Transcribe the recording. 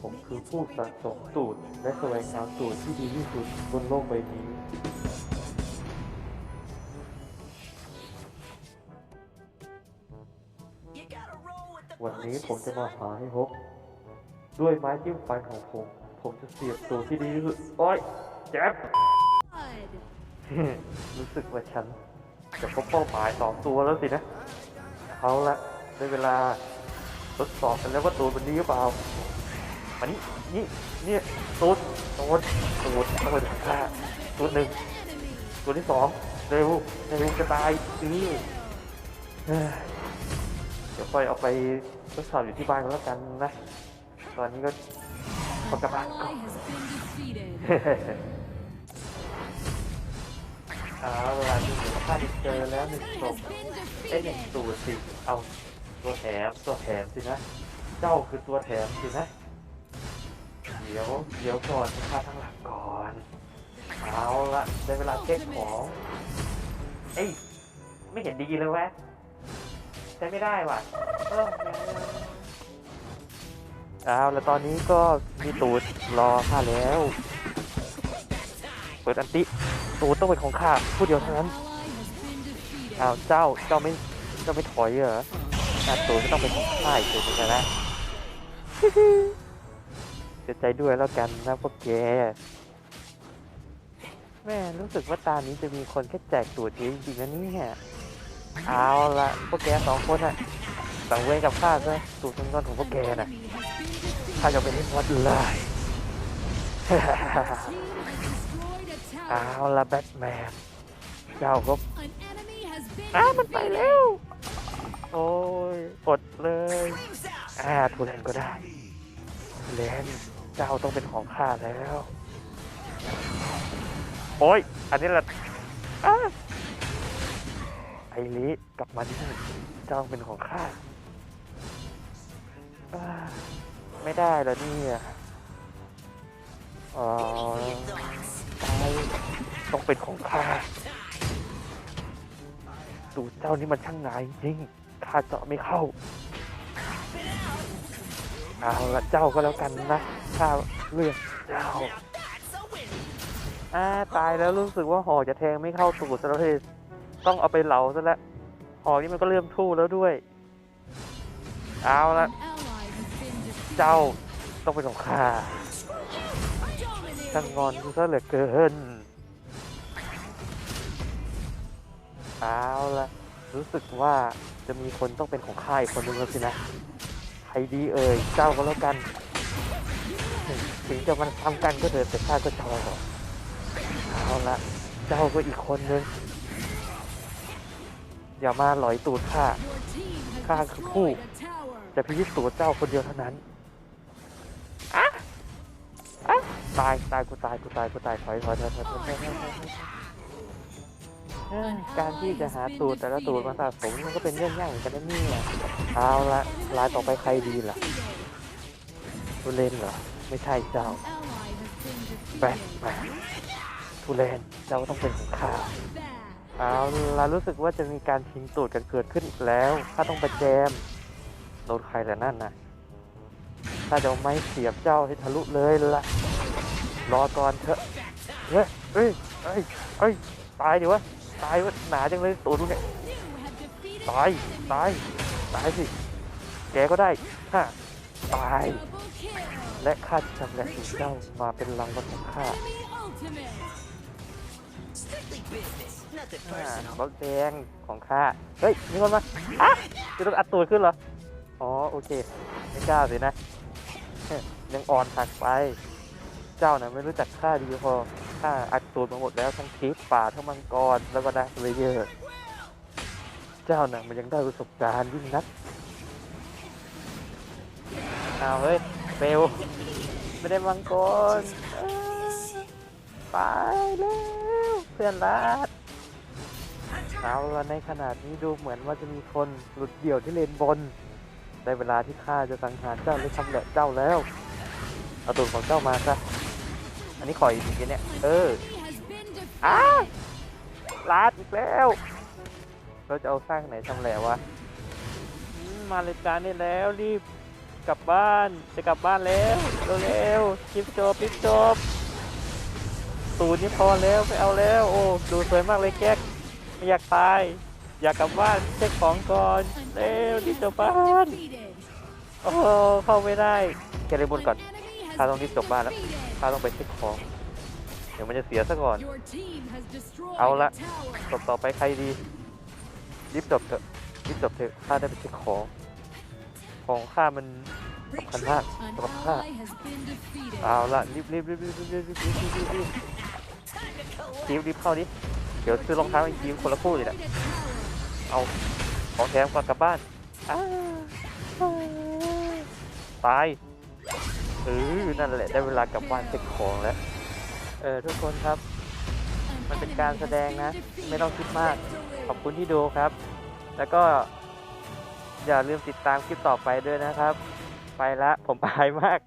ผมคือผู้สะสมสูตร และแสวงหาสูตรที่ดีที่สุดบนโลกใบนี้วันนี้ผมจะมาหาให้พบด้วยไม้จิ้มฟันของผม ผมจะเสียบสูตรที่ดีที่สุดโอ๊ยแจ๊บรู้สึกว่าฉันจะพบเป้าหมายสองตัวแล้วสินะเอาละได้เวลาทดสอบกันแล้วว่าตูดมันดีหรือเปล่า มานี่นี่เนี่ยตูดตูดตูดต้องไปถึงค่าตูดหนึ่งตัวที่สองเร็วเร็วจะตายอือเดี๋ยวค่อยเอาไปทดสอบอยู่ที่บ้านกันแล้วกันนะ ตอนนี้ก็ขอกลับบ้านก่อนเอาล่ะที่หนูข้าเจอแล้วหนึ่งศพไอ้ยหนึ่งตัวสิเอาตัวแถมตัวแถมสินะ เจ้าคือตัวแถมสินะ ดี๋ยวเดี๋ยวก่อนข้าทั้งหลักก่อน เอาละได้เวลาเช็คของ เอ้ย ไม่เห็นดีเลยวะใช้ไม่ได้ว่ะเออเอาแล้วตอนนี้ก็มีตูดรอข้าแล้ว เปิดอันติตูดต้องเป็นของข้าผู้เดียวเท่านั้นอ้าวเจ้าเจ้าไม่เจ้าไม่ถอยเหรอตูดก็ต้องเป็นของข้าอีกถูกไหมนะ ใจด้วยแล้วกันนะพวกแกแม่รู้สึกว่าตานี้จะมีคนแค่แจกตูดเองจริงๆนะเนี่ยเอาละพวกแกสองคนอะสังเวรกับข้าซะตูดเป็นอนของพวกแกน่ะข้าจะไปเล่วัดเลยเอาละแบทแมนเจ้าก็อ้ามันไปแล้ว โอ้ยอดเลย อ่าทูเลนก็ได้ทูเลน เจ้าต้องเป็นของข้าแล้ว โอ้ย อันนี้แหละอ้าไอริกลับมาที่นี่เจ้าเป็นของข้าอ่าไม่ได้แล้วเนี่ยอ๋อตายต้องเป็นของข้าดูเจ้านี่มันช่างงายจริงข้าเจาะไม่เข้า เอาละเจ้าก็แล้วกันนะ ข้าเลือกเจ้าอ่าตายแล้วรู้สึกว่าหอกจะแทงไม่เข้าตูดซะแล้วทีต้องเอาไปเหลาซะแล้วหอกนี่มันก็เริ่มทู่แล้วด้วย เอาละเจ้าต้องเป็นของข้าช่างงอนกูซะเหลือเกิน เอาละรู้สึกว่าจะมีคนต้องเป็นของข้าอีกคนนึงแล้วสินะใครดีเอ่ยเจ้าก็แล้วกัน ถึงจะมันทำกันก็เถอะแต่ข้าก็ชอบเอาละเจ้าก็อีกคนนึง อย่ามาหลอยตูดข้าข้าคือผู้ จะพิชิตจน์เจ้าคนเดียวเท่านั้นอะอะตายตายกูตายกูตายกูตายถอยถอยถอยถอยถอยการที่จะหาตูดแต่ละตูดมาสะสมมันก็เป็นเรื่องยากเหมือนกันนะนี่เอาละลายต่อไปใครดีล่ะตุเลนเหรอ ไม่ใช่เจ้าแบทแมนทุเรนเจ้าต้องเป็นของข้าเอาล่ะรู้สึกว่าจะมีการชิงตูดกันเกิดขึ้นอีกแล้วข้าต้องไปแจมโดนใครแต่นั่นนะถ้าจะเอาไม้เสียบเจ้าให้ทะลุเลยละรอก่อนเถอะเฮ้ยเฮ้ยเฮ้ยเฮ้ยตายดิวะตายวะหนาจังเลยตัวนู้นเนี่ยตายตายตายสิแกก็ได้ฮ่า ตาย และข้าจะชำแหละสูตรเจ้ามาเป็นรางวัลของข้าอ่ารถแดงของข้า เฮ้ย มีคนมาอะจะต้องอัดตัวขึ้นเหรอ อ๋อ โอเค ไม่กล้าสินะ ยังอ่อนหักไป เจ้าน่ะไม่รู้จักข้าดีพอ ข้าอัดตูดมาหมดแล้วทั้งคลิปป่าทั้งมังกร แล้วก็ดักเลเยอร์ เจ้าน่ะมันยังได้ประสบการณ์ยิ่งนัก เอาเฮ้ยเฟลไม่ได้มังกรไปแล้วเพื่อนรักเอาละในขนาดนี้ดูเหมือนว่าจะมีคนหลุดเดี่ยวที่เลนบน ได้เวลาที่ข้าจะสังหารเจ้าและชำแหละเจ้าแล้ว เอาตัวของเจ้ามาซะ อันนี้ขออีกทีเนี่ย เอออ้าลาดอีกแล้ว เราจะเอาสร้างไหนชำแหละวะมมาเลยจานได้แล้วรีบ กลับบ้านจะกลับบ้านแล้วเร็วๆรีบจบรีบจบตูนนี่พอแล้วไม่เอาแล้ว โอ้ดูสวยมากเลยแก๊กไม่อยากตาย อยากกลับบ้านเช็คของก่อนเร็วรีบจบบ้านโอ้เข้าไม่ได้แกเลยบนก่อนข้าต้องรีบจบบ้านแล้วข้าต้องไปเช็คของเดี๋ยวมันจะเสียซะก่อน เอาละละจบต่อไปใครดีรีบจบเถอะรีบจบเถอะข้าได้ไปเช็คของ ของข้ามันสำคัญมากสำหรับข้าเอาละรีบรีบรีบรีบรีบรีบรีบรีบรีบรีบรีบรีบรีบเข้าดิเดี๋ยวซื้อรองเท้าให้ทีมคนละคู่เลยนะเอาของแถมก่อนกลับบ้านอ้าตายเออนั่นแหละได้เวลากลับบ้านเช็คของแล้วเออทุกคนครับ มันเป็นการแสดงนะ ไม่ต้องคิดมาก ขอบคุณที่ดูครับ แล้วก็ อย่าลืมติดตามคลิปต่อไปด้วยนะครับ ไปละผมอายมาก